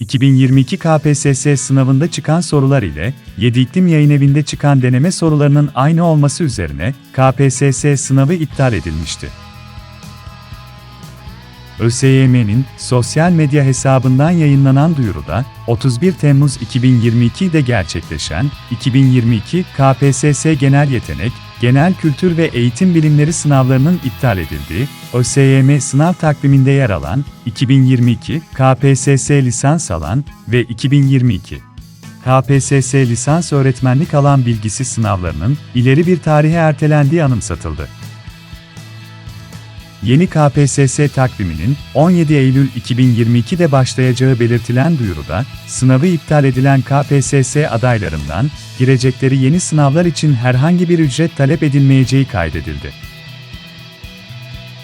2022 KPSS sınavında çıkan sorular ile 7 İklim Yayın Evi'nde çıkan deneme sorularının aynı olması üzerine KPSS sınavı iptal edilmişti. ÖSYM'nin sosyal medya hesabından yayınlanan duyuruda, 31 Temmuz 2022'de gerçekleşen 2022 KPSS Genel Yetenek, Genel Kültür ve Eğitim Bilimleri sınavlarının iptal edildiği, ÖSYM sınav takviminde yer alan 2022 KPSS lisans alan ve 2022 KPSS lisans öğretmenlik alan bilgisi sınavlarının ileri bir tarihe ertelendiği anımsatıldı. Yeni KPSS takviminin 17 Eylül 2022'de başlayacağı belirtilen duyuruda, sınavı iptal edilen KPSS adaylarından girecekleri yeni sınavlar için herhangi bir ücret talep edilmeyeceği kaydedildi.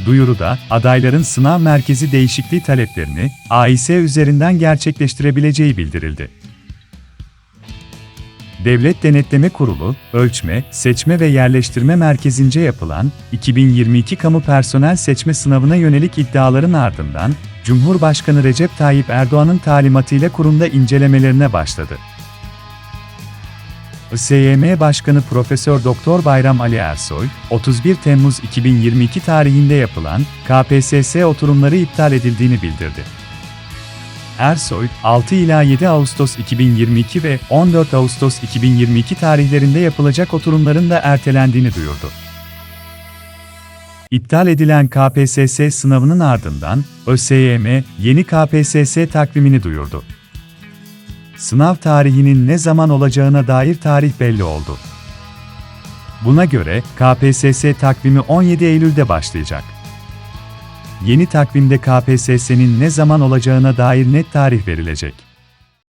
Duyuruda, adayların sınav merkezi değişikliği taleplerini AİS üzerinden gerçekleştirebileceği bildirildi. Devlet Denetleme Kurulu, Ölçme, Seçme ve Yerleştirme Merkezi'nce yapılan 2022 Kamu Personel Seçme Sınavına yönelik iddiaların ardından, Cumhurbaşkanı Recep Tayyip Erdoğan'ın talimatıyla kurumda incelemelerine başladı. ISYM Başkanı Profesör Doktor Bayram Ali Ersoy, 31 Temmuz 2022 tarihinde yapılan KPSS oturumları iptal edildiğini bildirdi. Ersoy, 6 ila 7 Ağustos 2022 ve 14 Ağustos 2022 tarihlerinde yapılacak oturumların da ertelendiğini duyurdu. İptal edilen KPSS sınavının ardından ÖSYM yeni KPSS takvimini duyurdu. Sınav tarihinin ne zaman olacağına dair tarih belli oldu. Buna göre KPSS takvimi 17 Eylül'de başlayacak. Yeni takvimde KPSS'nin ne zaman olacağına dair net tarih verilecek.